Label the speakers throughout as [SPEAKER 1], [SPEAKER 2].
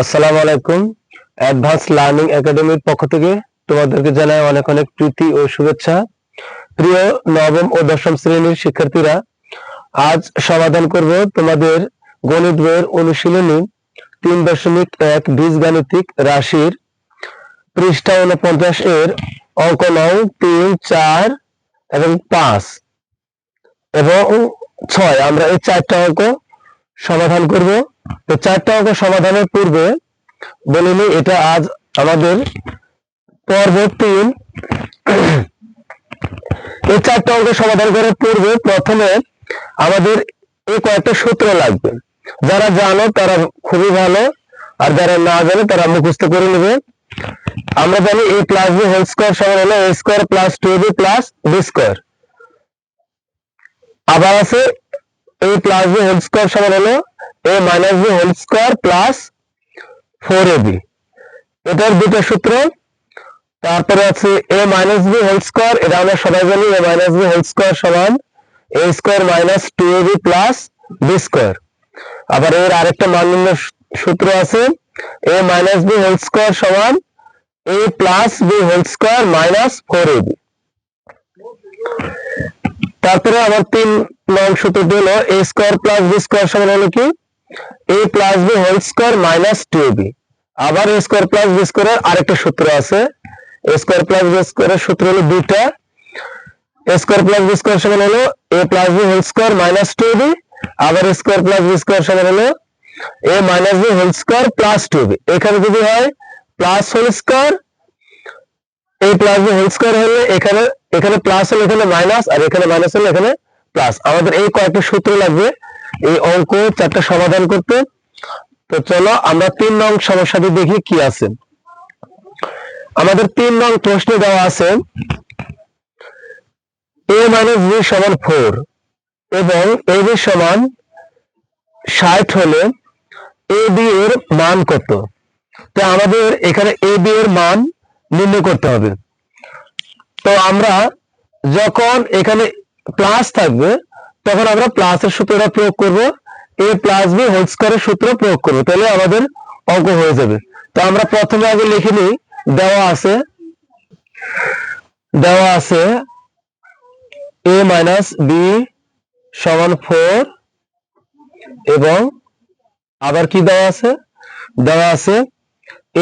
[SPEAKER 1] আসসালামু আলাইকুম। Advance learning একাডেমির পক্ষ থেকে তোমাদেরকে জানাই অনেক অনেক প্রীতি ও শুভেচ্ছা। প্রিয় নবম ও দশম শ্রেণির শিক্ষার্থীরা, আজ সমাধান করব তোমাদের গণিত বইয়ের অনুশীলনী তিন দশমিক এক বীজগাণিতিক রাশির। পৃষ্ঠা উনপঞ্চাশ এর অঙ্ক নয় তিন, চার এবং পাঁচ এবং ছয়। আমরা এই চারটা অঙ্ক সমাধান করব। তো চারটা অঙ্ক সমাধানের পূর্বে বলে নিই, এটা আজ আমাদের পর্ব তিন। এই চারটা অঙ্ক সমাধান করার পূর্বে প্রথমে আমাদের এই কয়েকটা সূত্র লাগবে। যারা জানো তারা খুবই ভালো, আর যারা না জানে তারা মুখস্থ করে নেবে। আমরা জানি A plus B whole square সমান হলো A square plus two B plus B square আবার আছে A plus B whole square সমান হলো A minus B whole square plus four B এটার দুটো সূত্র। তারপরে আছে A minus B whole square এটা আমরা সবাই জানি A minus B whole square সমান A square minus two A B plus B square আবার এর আরেকটা মান নির্ণয় সূত্র আছে A minus B whole square সমান A plus B whole square minus four A B তারপরে আমার তিন নং সূত্র হলো A square plus B square সমান হলো কি? A plus B whole square minus two B আবার এ স্কোয়ার প্লাস বি স্কোয়ারের আরেকটা সূত্র আছে। এ স্কোয়ার প্লাস বি স্কোয়ারের সূত্র হলো দুইটা। A square plus B square সমান হলো A plus B whole square minus two B আবার A square plus B square সমান হলো A minus B whole square plus two B এখানে যদি হয় প্লাস হোল স্কোয়ার এই প্লাস বি হোল স্কোয়ার হলে এখানে এখানে প্লাস হলে এখানে মাইনাস আর এখানে মাইনাস হলে এখানে প্লাস আমাদের এই কয়েকটা সূত্র লাগবে। এই অঙ্ক চারটা সমাধান করতে। তো চলো আমরা তিন নং সমস্যাটি দেখি কি আছে। আমাদের তিন নং প্রশ্নে দেওয়া আছে এ মাইনাস বি সমান ফোর এবং এ বি সমান ষাট হলে এ বি এর মান কত? তো আমাদের এখানে এ বি এর মান নির্ণয় করতে হবে। তো আমরা যখন এখানে প্লাস থাকবে তখন আমরা প্লাসের সূত্রটা প্রয়োগ করব। এ প্লাস বি হোল স্কোয়ারের সূত্র প্রয়োগ করব। তাহলে আমাদের অঙ্ক হয়ে যাবে। তো আমরা প্রথমে আগে লিখে নিই। দেওয়া আছে দেওয়া আছে এ মাইনাস বি সমান ফোর এবং আবার কি দেওয়া আছে? দেওয়া আছে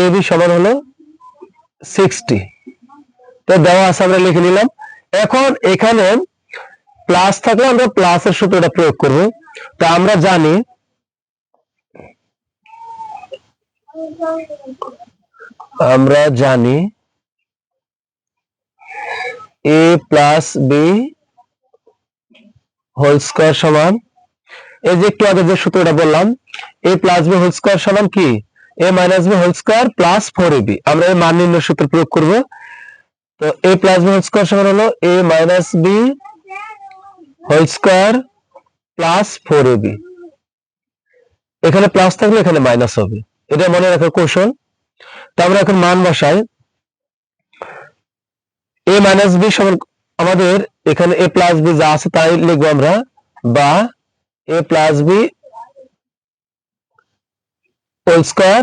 [SPEAKER 1] এ বি সমান হলো সিক্সটি তো দেওয়া আছে, আমরা লিখে নিলাম। এখন এখানে প্লাস থাকলে আমরা প্লাসের সূত্রটা প্রয়োগ করব। তো আমরা জানি আমরা জানি A plus B whole square সমান, এই যে একটু আগে যে সূত্রটা বললাম A plus B whole square সমান কি? A minus B whole square plus four A B আমরা এই মান নির্ণয় সূত্র প্রয়োগ করব। তো A plus B whole square সমান হলো A minus B whole square plus four A B. এখানে প্লাস থাকলে এখানে মাইনাস হবে। এটা মনে রাখার কৌশল। তো আমরা এখন মান বসাই। এ মাইনাস বি সমান আমাদের এখানে এ প্লাস বি যা আছে তাই লিখব আমরা বা A plus B whole square.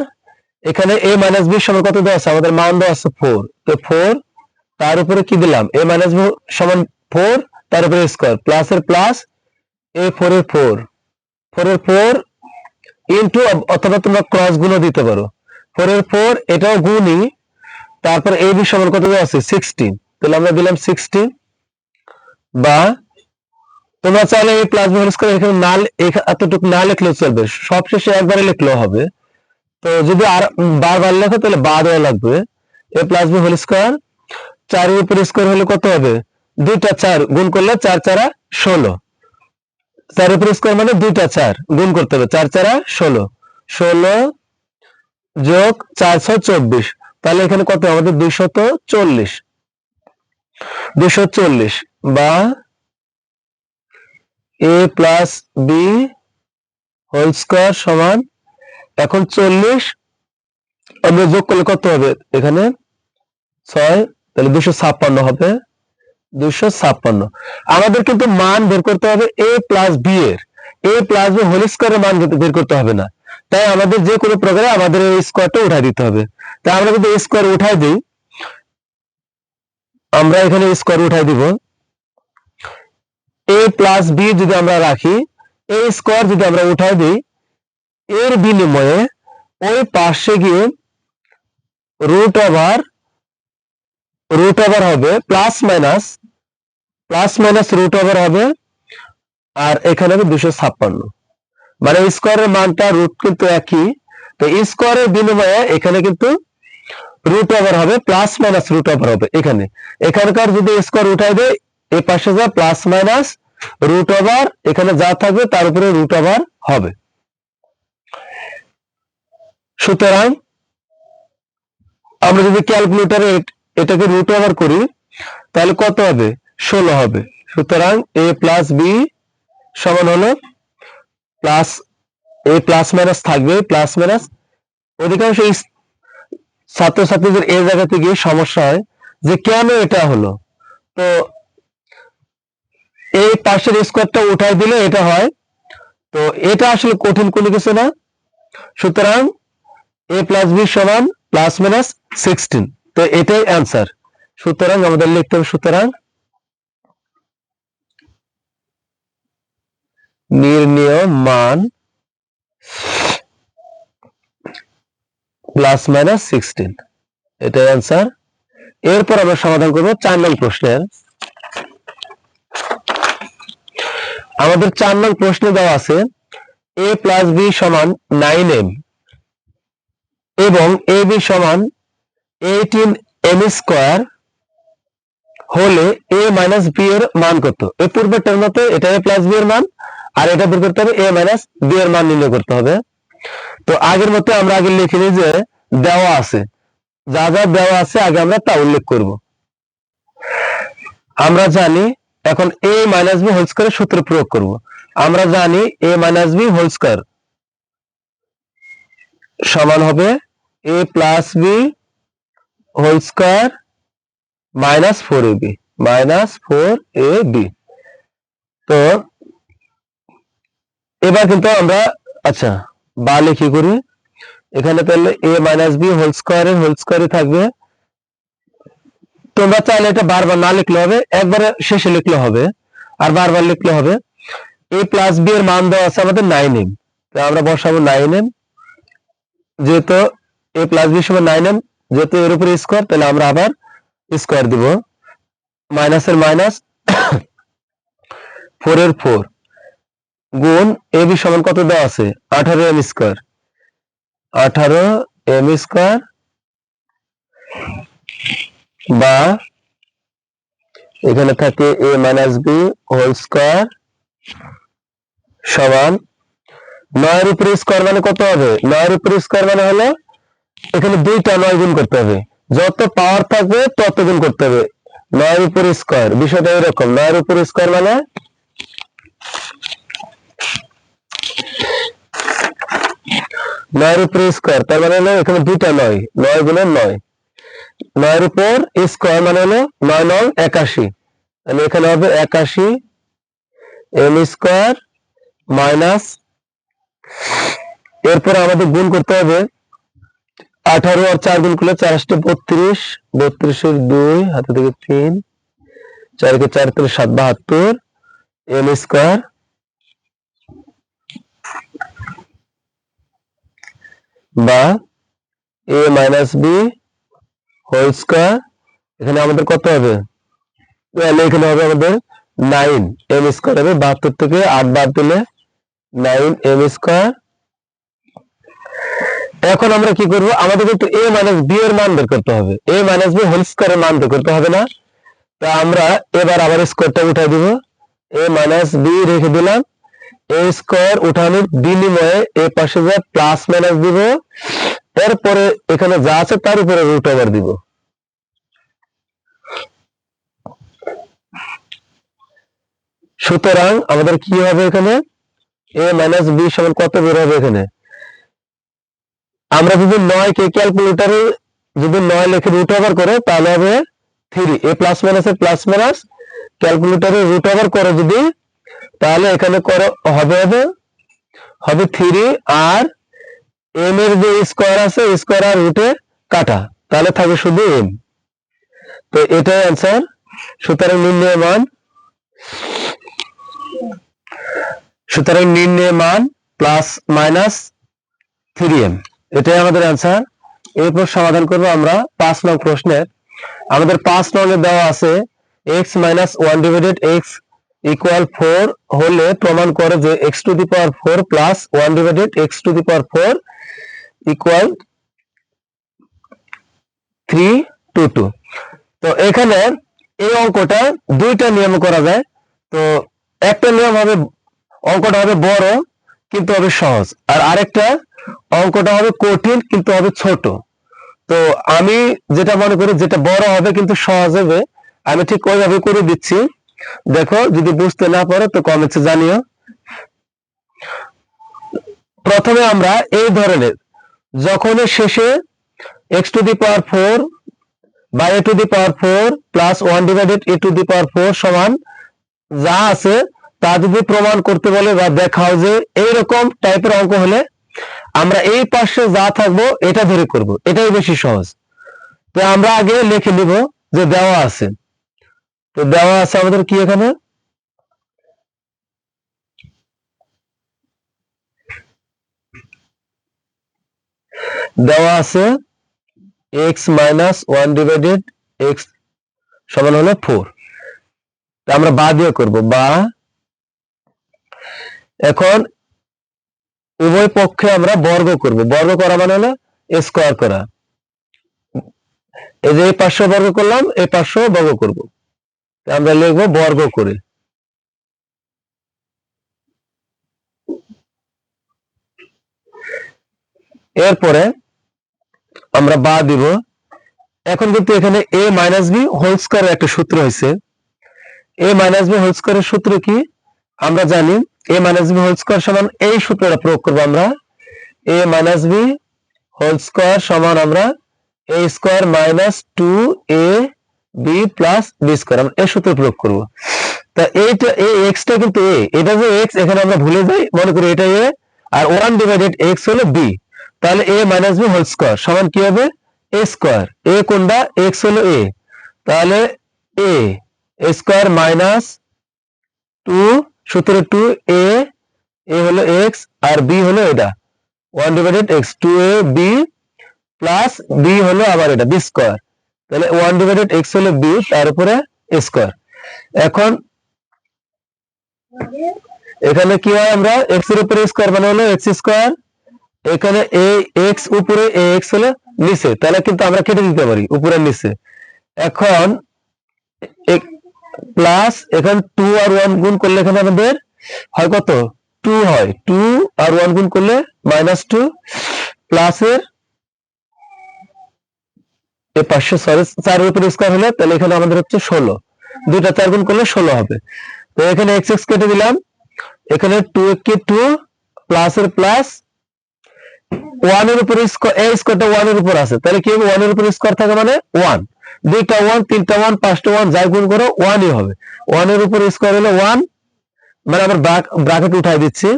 [SPEAKER 1] এখানে এ মাইনাস বি সমান কত দেওয়া আছে? আমাদের মান দেওয়া আছে ফোর। তো ফোর, তার উপরে কি দিলাম? এ মাইনাস বি সমান ফোর তার উপরে স্কোয়ার প্লাস এর প্লাস এ ফোর এর ফোর ফোর এর ফোর ইন্টু অথবা তোমরা ক্রস গুণ দিতে পারো। ফোর এর ফোর এটাও গুণই, তারপর এ বি সমান কত আছে সিক্সটিন তাহলে আমরা দিলাম সিক্সটিন বা তোমরা চাইলে এই প্লাস হোল স্কয়ার এখানে না এতটুকু না লিখলেও চলবে, সবশেষে একবারে লিখলেও হবে। তো যদি আর বারবার লেখো তাহলে বা দেওয়া লাগবে। A plus B whole square চারের উপর স্কোয়ার হলে কত হবে? দুইটা চার গুণ করলে চার চারা ষোলো। চারের উপর স্কোয়ার মানে দুইটা চার গুণ করতে হবে, চার চারা ষোলো। ষোলো যোগ চারশো চব্বিশ। তাহলে এখানে কত? আমাদের দুইশত চল্লিশ। দুইশো চল্লিশ বা A plus B whole square সমান এখন চল্লিশ। আমরা যোগ করলে কত হবে? এখানে ছয়, তাহলে দুশো ছাপ্পান্ন হবে। দুশো ছাপ্পান্ন। আমাদের কিন্তু মান বের করতে হবে এ প্লাস বি এর। এ প্লাস বি হোল স্কোয়ারের মান বের করতে হবে না। তাই আমাদের যে কোনো প্রকারে আমাদের স্কোয়ারটা উঠাই দিতে হবে। তাই আমরা যদি স্কোয়ার উঠাই দিই, আমরা এখানে স্কোয়ার উঠাই দিব। এ প্লাস বি যদি আমরা রাখি এ স্কোয়ার যদি আমরা উঠাই দিই, এর বিনিময়ে ওই পাশে গিয়ে রুট ওভার রুট ওভার হবে plus minus plus minus root over হবে, আর এখানে হবে দুশো ছাপ্পান্ন। মানে স্কোয়ারের মানটা রুট কিন্তু একই। তো স্কোয়ারের বিনিময়ে এখানে কিন্তু রুট ওভার হবে, প্লাস মাইনাস রুট ওভার হবে এখানে। এখানকার যদি স্কোয়ার উঠাই দেয় এই পাশে যা প্লাস মাইনাস রুট ওভার, এখানে যা থাকবে তার উপরে রুট ওভার হবে। সুতরাং আমরা যদি ক্যালকুলেটরে এটাকে রুট ওভার করি, তাহলে কত হবে? ষোলো হবে। সুতরাং এ প্লাস বি সমান হলো প্লাস এ প্লাস মাইনাস থাকবে। প্লাস মাইনাস অধিকাংশ ছাত্রছাত্রীদের এই জায়গাতে গিয়ে সমস্যা হয় যে কেন এটা হলো? তো এই পাশের স্কোয়ারটা উঠাই দিলে এটা হয়। তো এটা আসলে কঠিন কোনো কিছু না। সুতরাং এ প্লাস বি সমান প্লাস মাইনাস সিক্সটিন তো এটাই অ্যান্সার সুতরাং আমাদের লিখতে হবে সুতরাং নির্ণেয় মান প্লাস মাইনাস সিক্সটিন এটাই অ্যান্সার এরপর আমরা সমাধান করব চার নং প্রশ্নের। আমাদের চার নং প্রশ্নে দেওয়া আছে এ প্লাস বি সমান নাইন এম এবং এ বি সমান এইটিন এম স্কোয়ার হলে এ মাইনাস বি এর মান কত? এই পূর্বেরটার মতো এটা এ প্লাস বি এর মান। আর এটা বের করতে হবে এ মাইনাস বি এর মান নির্ণয় করতে হবে। তো আগের মতো আমরা আগে লিখে নিই যে দেওয়া আছে। যা যা দেওয়া আছে আগে আমরা তা উল্লেখ করব। আমরা জানি এখন এ মাইনাস বি হোল স্কোয়ারের সূত্র প্রয়োগ করব। আমরা জানি A minus B whole square সমান হবে A plus B whole square minus four A B minus four A B তো এবার কিন্তু আমরা আচ্ছা বা লিখি করি, এখানে তাহলে এ মাইনাস বি হোল স্কোয়ারের হোল স্কোয়ারে থাকবে। তোমরা চাইলে এটা বারবার না লিখলে হবে, একবারে শেষে লিখলে হবে, আর বারবার লিখলে হবে। এ প্লাস বি এর মান দেওয়া আছে আমাদের নাইন এম আমরা বসাবো নাইন এম যেহেতু এ প্লাস বি সমান নাইন এম যেহেতু এর উপরে স্কোয়ার তাহলে আমরা আবার স্কোয়ার দিব। মাইনাসের মাইনাস ফোর এর ফোর গুণ এ বি সমান কত দেওয়া আছে? আঠারো এম স্কোয়ার আঠারো এম স্কোয়ার বা এখানে থাকে A minus B whole square সমান নয়ের উপরে স্কোয়ার মানে কত হবে? নয়ের উপরে স্কোয়ার মানে হলো এখানে দুইটা নয় গুণ করতে হবে। যত পাওয়ার থাকবে তত গুণ করতে হবে। নয়ের উপরে স্কোয়ার বিষয়টা এরকম। নয়ের উপরে স্কোয়ার মানে নয়ের উপরে স্কোয়ার তার মানে হলো এখানে দুইটা নয় নয় গুণের নয়। নয়ের উপর স্কোয়ার মানে হলো নয় নয় একাশি। তাহলে এখানে হবে একাশি এম স্কোয়ার মাইনাস এরপর আমাদের গুণ করতে হবে আঠারো আর চার গুণ করলে চার আসতে বত্রিশ, বত্রিশের দুই হাতে থেকে তিন, চারকে চার থেকে সাত বাহাত্তর এম স্কোয়ার বা A minus B whole square এখানে আমাদের কত হবে? এখানে হবে আমাদের নাইন এম স্কোয়ার হবে। বাহাত্তর থেকে আট বাদ দিলে নাইন এম স্কোয়ার এখন আমরা কি করব? আমাদের কিন্তু এ মাইনাস বি এর মান বের করতে হবে। এ মাইনাস বি হোল স্কোয়ারের মান বের করতে হবে না। তো আমরা এবার আবার স্কোয়ারটা উঠাই দিব। এ মাইনাস বি রেখে দিলাম। এ স্কোয়ার উঠানোর বিনিময়ে এ পাশে যা প্লাস মাইনাস দিব, এরপরে এখানে যা আছে তার উপরে রুট ওভার দিব। সুতরাং আমাদের কি হবে এখানে? এ মাইনাস বি সমান কত বের হবে এখানে? আমরা যদি নয় কে ক্যালকুলেটারে যদি নয় লিখে রুট ওভার করে, তাহলে হবে three A plus minus A plus minus ক্যালকুলেটারে রুট ওভার করে যদি তাহলে এখানে করো, হবে হবে হবে থ্রি আর এম এর যে স্কোয়ার আছে স্কোয়ার আর রুটে কাটা, তাহলে থাকবে শুধু এম তো এটাই অ্যান্সার সুতরাং নির্ণয় মান, সুতরাং নির্ণয় মান প্লাস মাইনাস থ্রি এম এটাই আমাদের অ্যান্সার এরপর সমাধান করব আমরা পাঁচ নং প্রশ্নের। আমাদের পাঁচ নং দেওয়া আছে X minus one divided X equal four হলে প্রমাণ করে যে X to the power four plus one divided X to the power four equal three two two তো এখানে এই অঙ্কটা দুইটা নিয়ম করা যায়। তো একটা নিয়ম হবে, অঙ্কটা হবে বড়, কিন্তু হবে সহজ। আর আরেকটা, অঙ্কটা হবে কঠিন, কিন্তু হবে ছোট। তো আমি যেটা মনে করি, যেটা বড় হবে, কিন্তু সহজ হবে, আমি ঠিক ওইভাবে করে দিচ্ছি। দেখো, যদি বুঝতে না পারো, তো কমেন্টসে জানিও। প্রথমে আমরা এই ধরনের যখন শেষে X to the power four বা A to the power four plus one divided A to the power four সমান যা আছে, তা যদি প্রমাণ করতে বলে বা দেখাও যে এইরকম টাইপের অঙ্ক হলে আমরা এই পাশে যা থাকব, এটা ধরে করব। এটাই বেশি সহজ। তো আমরা আগে লিখে নিব যে দেওয়া আছে। তো দেওয়া আছে আমাদের কি এখানে? দেওয়া আছে X minus one divided X সমান হলো ফোর আমরা বা দিয়ে করব, বা। এখন উভয় পক্ষে আমরা বর্গ করব। বর্গ করা মানে হলো স্কোয়ার করা। এই যে এই পাঁচশো বর্গ করলাম, এই পাঁচশো বর্গ করব। আমরা লিখব বর্গ করে। এরপরে আমরা বা দিব। এখন কিন্তু এখানে এ মাইনাস বি হোল স্কোয়ারের একটা সূত্র হয়েছে। এ মাইনাস বি হোল স্কোয়ারের সূত্র কি? আমরা জানি A minus B whole square সমান এই সূত্রটা প্রয়োগ করব আমরা। A minus B whole square সমান আমরা A square minus two A B plus B square আমরা এই সূত্র প্রয়োগ করব। তা এইটা, এই এক্সটা কিন্তু এ এটা যে এক্স এখানে আমরা ভুলে যাই, মনে করি এটা এ আর ওয়ান ডিভাইডেড এক্স হলো বি তাহলে A minus B whole square সমান কি হবে? এ স্কোয়ার এ কোনটা? এক্স হলো এ তাহলে এ স্কোয়ার মাইনাস টু সূত্র টু এ এ হলো এক্স আর বি হলো এটা। One divided X two A B plus B হলো আবার এটা বি স্কোয়ার তাহলে ওয়ান ডিভাইডেড এক্স হলো বি তার উপরে স্কোয়ার এখন এখানে কি হয় আমরা এক্সের উপরে স্কোয়ার মানে হলো এক্স স্কোয়ার এখানে এ এক্স উপরে এ এক্স হলো নিচে। তাহলে কিন্তু আমরা কেটে দিতে পারি, উপরে নিচে। এখন প্লাস এখানে টু আর ওয়ান গুণ করলে এখানে আমাদের হয় কত? টু হয়। টু আর ওয়ান গুণ করলে মাইনাস টু প্লাসের এই পাঁচশো সরি চারের উপর স্কোয়ার হলে, তাহলে এখানে আমাদের হচ্ছে ষোলো। দুইটা চার গুণ করলে ষোলো হবে। তো এখানে এক্স এক্স কেটে দিলাম। এখানে টু কে টু প্লাসের প্লাস ওয়ানের উপরে এ স্কোয়ারটা ওয়ানের উপর আছে। তাহলে কি হবে? ওয়ানের উপর স্কোয়ার থাকে মানে ওয়ান দুইটা ওয়ান তিনটা ওয়ান পাঁচটা ওয়ান যাই গুণ করো ওয়ানই হবে। ওয়ানের উপর স্কোয়ার হলে ওয়ান মানে আমরা ব্রাকেট উঠাই দিচ্ছি।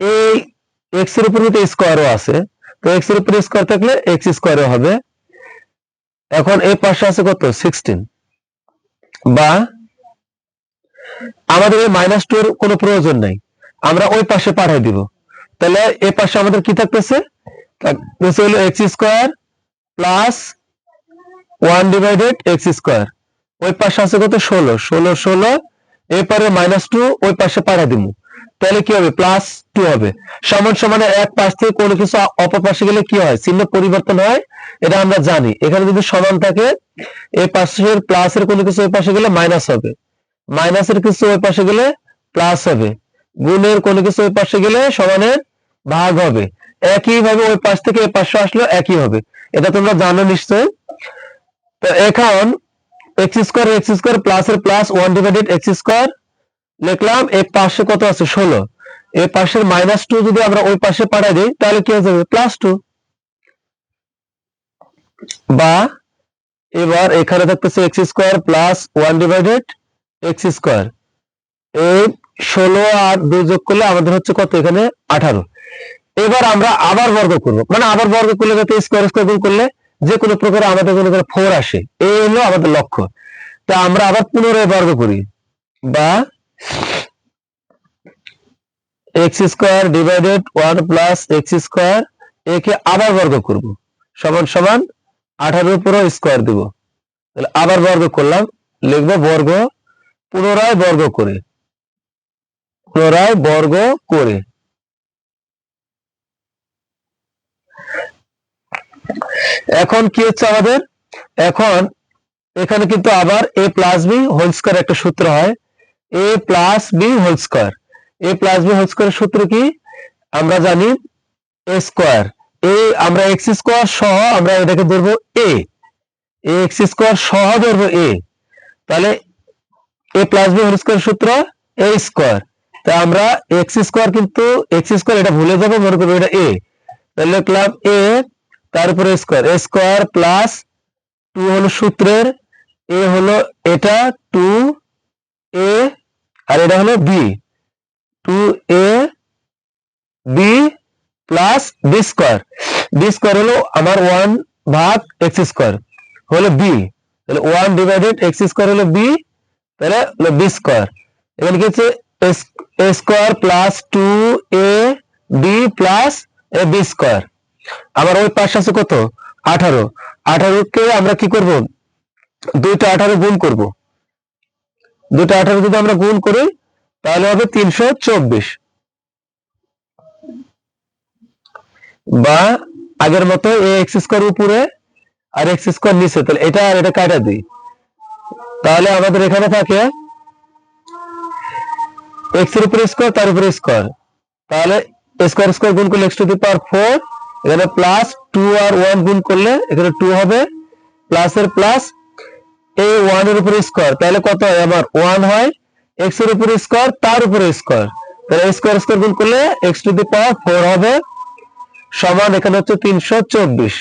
[SPEAKER 1] এই এক্সের উপর স্কোয়ারও আছে। তো এক্সের উপর স্কোয়ার থাকলে এক্স স্কোয়ারও হবে। এখন এই পাশে আছে কত? সিক্সটিন বা আমাদের এই মাইনাস টু এর কোনো প্রয়োজন নাই। আমরা ওই পাশে পাঠাই দিব। তাহলে এই পাশে আমাদের কি থাকতেছে? হলো X square plus one divided X square ওই পাশে আছে কত? ষোলো। ষোলো ষোলো, এরপরে মাইনাস টু ওই পাশে পাঠা দিব। তাহলে কি হবে? প্লাস টু হবে। সমান সমানে এক পাশ থেকে কোনো কিছু অপর পাশে গেলে কি হয়? চিহ্ন পরিবর্তন হয়। এটা আমরা জানি। এখানে যদি সমান থাকে এই পাশের প্লাসের কোনো কিছু ওই পাশে গেলে মাইনাস হবে। মাইনাসের কিছু ওই পাশে গেলে প্লাস হবে। গুণের কোনো কিছু ওই পাশে গেলে সমানের ভাগ হবে। একই ভাবে ওই পাশ থেকে এই পাশে আসলো একই হবে। এটা তোমরা জানো নিশ্চয় তো এখন X square X square plus এর plus one divided X square লিখলাম এই পাশে কত আছে? ষোলো। এই পাশের মাইনাস টু যদি আমরা ওই পাশে পাঠাই দিই, তাহলে কি হয়ে যাবে? প্লাস টু বা এবার এখানে থাকতেছে X square plus one divided X square এই ষোলো আর দুই যোগ করলে আমাদের হচ্ছে কত এখানে? আঠারো। এবার আমরা আবার বর্গ করব। মানে আবার বর্গ করলে যাতে স্কোয়ার স্কোয়ার গুণ করলে যে কোনো প্রকারে আমাদের কোনো ফোর আসে। এই হলো আমাদের লক্ষ্য। তা আমরা আবার পুনরায় বর্গ করি। বা X square divided one plus X square একে আবার বর্গ করব। সমান সমান আঠারোর উপরও স্কোয়ার দিব। তাহলে আবার বর্গ করলাম, লিখব বর্গ পুনরায় বর্গ করে। পুনরায় বর্গ করে। এখন কি হচ্ছে আমাদের? এখন এখানে কিন্তু আবার A plus B whole square একটা সূত্র হয়। A plus B whole square A plus B whole স্কোয়ারের সূত্র কি? আমরা জানি এ স্কোয়ার এ আমরা এক্স স্কোয়ার সহ আমরা এটাকে ধরবো এ এক্স স্কোয়ার সহ ধরবো এ তাহলে A plus B whole square সূত্র এ স্কোয়ার তা আমরা এক্স স্কোয়ার কিন্তু এক্স স্কোয়ার এটা ভুলে যাব, মনে করব এটা এ তাহলে লিখলাম এ তার উপরে square A square plus two হলো সূত্রের এ হলো এটা টু এ আর এটা হলো B two A B plus B square B square হলো আমার ওয়ান ভাগ এক্স স্কোয়ার হলো বি তাহলে ওয়ান ডিভাইডেড এক্স স্কোয়ার হলো বি তাহলে হলো বি স্কোয়ার এখানে কি হচ্ছে? A square plus two A B plus A B square আবার ওই পাশে আছে কত? আঠারো। আঠারোকে আমরা কি করব? দুইটা আঠারো গুণ করব। দুইটা আঠারো যদি আমরা গুণ করি, তাহলে হবে তিনশো চব্বিশ। বা আগের মতো এক্স স্কোয়ার উপরে আর এক্স স্কোয়ার নিচে, তাহলে এটা আর এটা কাটা দিই। তাহলে আমাদের এখানে থাকে এক্সের উপরে স্কোয়ার তার উপরে স্কোয়ার তাহলে স্কোয়ার স্কোয়ার গুণ করলে X to the power four এখানে প্লাস টু আর ওয়ান গুণ করলে এখানে টু হবে প্লাস এর প্লাস এই ওয়ানের উপরে স্কোয়ার তাহলে কত হয়? আমার ওয়ান হয় এক্সের উপরে স্কোয়ার তার উপরে স্কোয়ার তাহলে স্কোয়ার স্কোয়ার গুণ করলে X to the power four হবে, সমান এখানে হচ্ছে তিনশো চব্বিশ।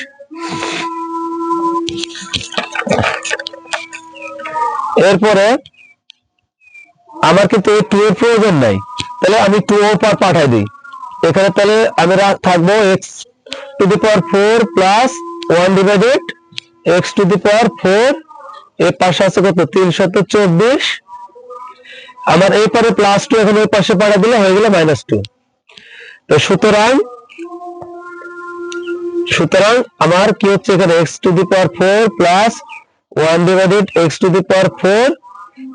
[SPEAKER 1] এরপরে, আমার কিন্তু এই টু এর প্রয়োজন নাই। তাহলে আমি টু ও পার পাঠাই দিই। এখানে তাহলে আমি থাকব X to the power four plus one divided X to the power four এর পাশে আছে কত? তিনশত চব্বিশ। আমার এই পারে প্লাস টু এখন ওই পাশে পাঠা দিলে হয়ে গেল মাইনাস টু তো সুতরাং সুতরাং আমার কি হচ্ছে এখানে? X to the power four plus one divided X to the power four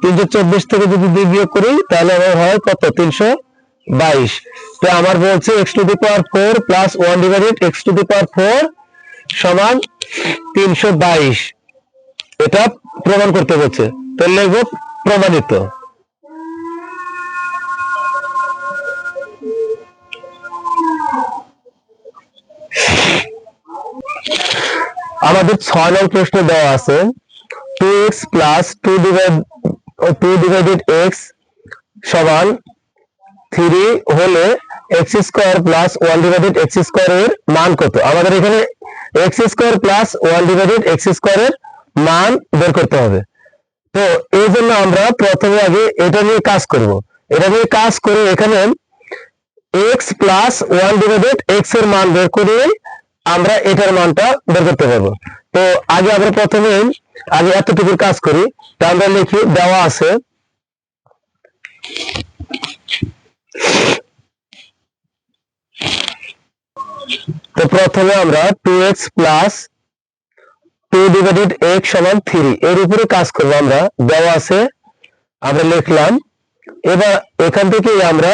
[SPEAKER 1] তিনশো চব্বিশ থেকে যদি দুই বিয়োগ করি, তাহলে আমার হয় কত? তিনশো বাইশ। তো আমার বলছে X to the power four plus one divided X to the power four সমান তিনশো বাইশ। এটা প্রমাণ করতে বলছে। তো লিখব প্রমাণিত। আমাদের ছয় নং প্রশ্ন দেওয়া আছে two X plus two divide two divided X সমান থ্রি হলে X square plus one divided X square এর মান কত? আমাদের এখানে X square plus one divided X square এর মান বের করতে হবে। তো এই জন্য আমরা প্রথমে আগে এটা নিয়ে কাজ করব। এটা নিয়ে কাজ করে এখানে এক্স প্লাস ওয়ান ডিভাইডেড এক্সের মান বের করে আমরা এটার মানটা বের করতে পারব। তো আগে আমরা প্রথমে, আগে এতটুকুর কাজ করি। তা আমরা লিখি, দেওয়া আছে তো প্রথমে আমরা two X plus two divided X সমান থ্রি এর উপরে কাজ করব আমরা। দেওয়া আছে, আমরা লিখলাম, এবার এখান থেকে আমরা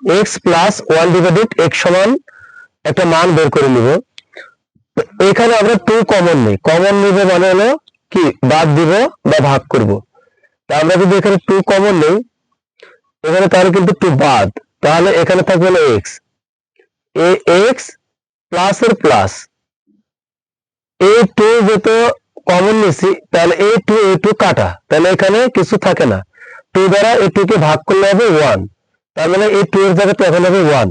[SPEAKER 1] X plus one divided X সমান একটা মান বের করে নিব। এখানে আমরা টু কমন নেই। কমন নিব মানে হলো কি? বাদ দিব বা ভাগ করব। তা আমরা যদি এখানে টু কমন নেই, এখানে তাহলে কিন্তু টু বাদ। তাহলে এখানে থাকবে হলো এক্স এ এক্স প্লাস এর প্লাস এ টু যেহেতু কমন নিছি তাহলে এ টু এ টু কাটা। তাহলে এখানে কিছু থাকে না। টু দ্বারা এ টু কে ভাগ করলে হবে ওয়ান তার মানে এই টু এর জায়গাতে এখন হবে ওয়ান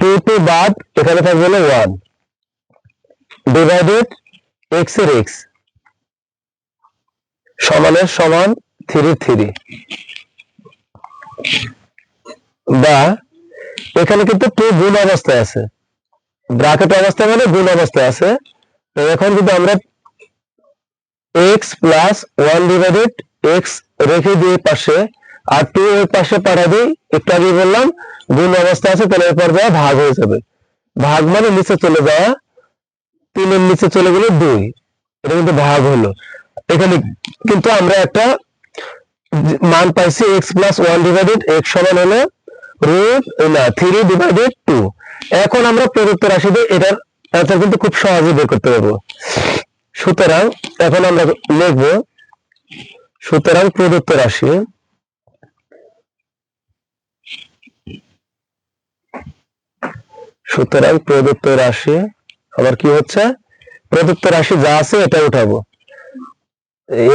[SPEAKER 1] টু টু বাদ, এখানে থাকবে হলো ওয়ান ডিভাইডেড এক্সের এক্স সমানের সমান থ্রি থ্রি বা, এখানে কিন্তু টু গুণ অবস্থায় আছে। ব্রাকেট অবস্থা মানে গুণ অবস্থায় আছে। তো এখন যদি আমরা x plus one divided x রেখে দিয়ে পাশে আর টু এর পাশে পাঠা দিই, একটু আগে বললাম গুণ অবস্থা আছে, তাহলে এরপর যাওয়া ভাগ হয়ে যাবে। ভাগ মানে নিচে চলে যাওয়া, তিনের নিচে চলে গেলে দুই। এটা কিন্তু ভাগ হলো। এখানে কিন্তু আমরা একটা মান পাইছি x plus one divided x সমান হলো এখন আমরা প্রদত্ত রাশিতে এটার অ্যান্সার কিন্তু খুব সহজে বের করতে পারব। সুতরাং এখন আমরা লিখব, সুতরাং প্রদত্ত রাশি সুতরাং প্রদত্ত রাশি, আবার কি হচ্ছে? প্রদত্ত রাশি যা আছে এটা উঠাবো।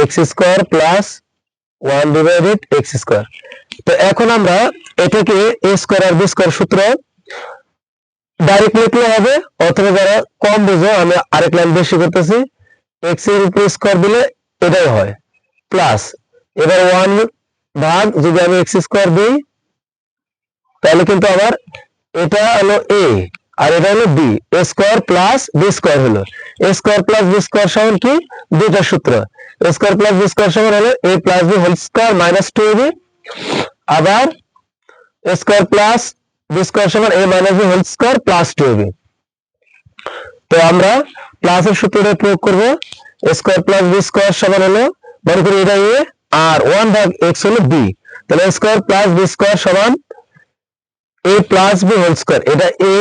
[SPEAKER 1] X square plus one divided x square তো এখন আমরা এটাকে এ স্কোয়ার আর বি স্কোয়ার সূত্র ডাইরেক্ট লিখলে হবে? অথবা যারা কম বুঝো, আমি আরেক লাইন বেশি করতেছি। এক্সের উপরে স্কোয়ার দিলে এটাই হয়। প্লাস এবার ওয়ান ভাগ যদি আমি এক্স স্কোয়ার দিই, তাহলে কিন্তু আবার এটা হলো এ আর এটা হলো b a square plus b square হলো। A square plus b square সমান কি? দুইটা সূত্র। A square plus b square সমান হলো a plus b whole square minus two b আবার স্কোয়ার প্লাস বি স্কোয়ার সমান a minus b whole square plus two b তো আমরা প্লাসের সূত্রটা প্রয়োগ করব। স্কোয়ার প্লাস বি স্কোয়ার সমান হলো, মনে করি এটা এ আর ওয়ান ভাগ এক্স হলো বি তাহলে স্কোয়ার প্লাস বি স্কোয়ার সমান a plus b whole square এটা এ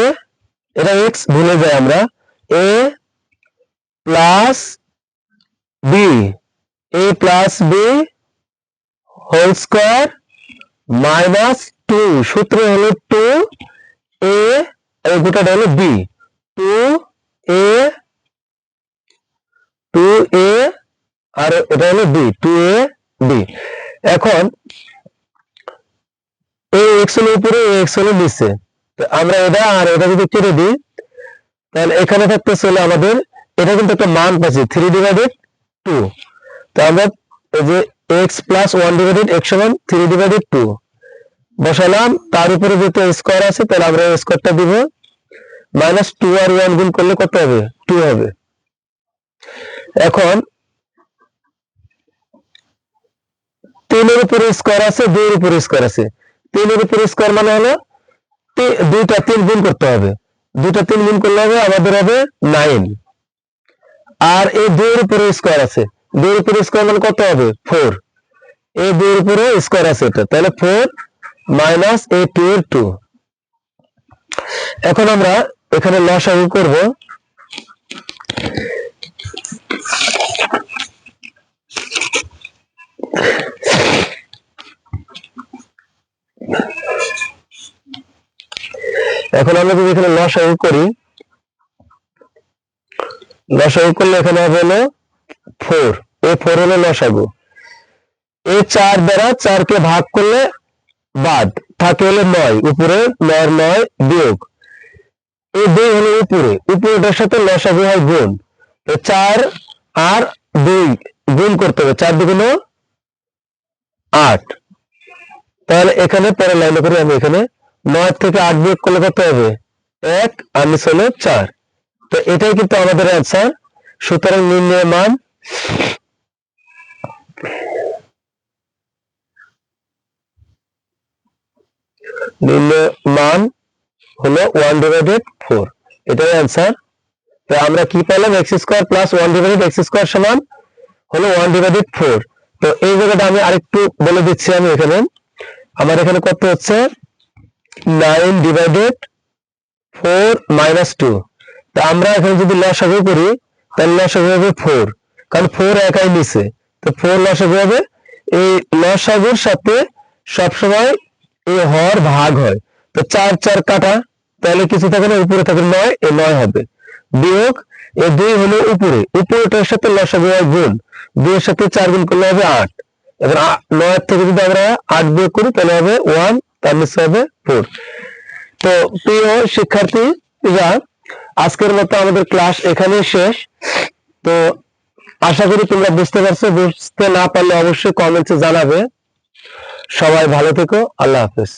[SPEAKER 1] এটা এক্স ভুলে যাই আমরা। A plus b a plus b whole square minus two সূত্র হলো টু এ গোটাটা হলো b two a two a আর এটা হলো বি টু এ বি এখন উপরে আমরা আর যদি দিই, তাহলে এখানে আমাদের, এটা কিন্তু একটা মান থ্রি টু তো আমরা যে x plus one divided x সমান থ্রি ডিভাইডেড টু বসালাম, তার উপরে যেহেতু স্কোয়ার আছে, তাহলে আমরা স্কোয়ারটা দিব। মাইনাস টু আর ওয়ান গুণ করলে কত হবে? টু হবে। এখন, তিনের উপরে স্কোয়ার আছে, দুইয়ের উপরে স্কোয়ার আছে। তিনের উপরে স্কোয়ার মানে হলো দুইটা তিন গুণ করতে হবে। দুইটা তিন গুণ করলে হবে, আমাদের হবে নাইন আর এই দুইয়ের উপরে স্কোয়ার আছে। দুইয়ের উপরে স্কোয়ার মানে কত হবে? ফোর এই দুইয়ের উপরে স্কোয়ার আছে এটা। তাহলে ফোর মাইনাস এ টু এর টু এখন আমরা এখানে লসাগু করব। এখন আমরা যদি এখানে লসাগু করি লসাগু করলে এখানে হবে হলো ফোর। এ ফোর হলো লসাগু। এই চার দ্বারা চারকে ভাগ করলে বাদ। থাকে হলো নয়, উপরে নয় নয় বিয়োগ। দুই হলো উপরে। উপরেটার সাথে লসাগু হয় গুণ। চার আর দুই গুণ করতে হবে। চার দুগুণ আট। তাহলে এখানে পরের লাইনে করে আমি এখানে নয় থেকে আট বিয়োগ করলে কত হবে? এক, আর নিচে চার। তো এটাই কিন্তু আমাদের অ্যান্সার সুতরাং নির্ণয় মান মান হলো ওয়ান ডিভাইডেড ফোর এটাই অ্যান্সার তো আমরা কি পেলাম? X square plus one divided x square সমান হলো ওয়ান ডিভাইডেড ফোর তো এই জায়গাটা আমি আরেকটু বলে দিচ্ছি আমি এখানে। আমার এখানে কত হচ্ছে? Nine divided four minus two তো আমরা এখানে যদি লসাগু করি, তাহলে লসাগু হবে ফোর কারণ ফোর একাই নিচে তো ফোর লসাগু হবে এই লসাগুর সাথে সবসময় এই হর ভাগ হয়। তো চার চার কাটা, তাহলে কিছু থাকে না, উপরে থাকে নয়, এ নয় হবে। বিয়োগ, এ দুই হলো উপরে। উপরেটার সাথে লসাগু হয় গুণ। দুইয়ের সাথে চার গুণ করলে হবে আট। এবার নয়ের থেকে যদি আমরা আট বিয়োগ করি, তাহলে হবে ওয়ান, তার নিচে হবে ফোর। তো প্রিয় শিক্ষার্থীরা আজকের মতো আমাদের ক্লাস এখানে শেষ। তো আশা করি তোমরা বুঝতে পারছ, বুঝতে না পারলে অবশ্যই কমেন্টে জানাবে। সবাই ভালো থেকো, আল্লাহ হাফেজ।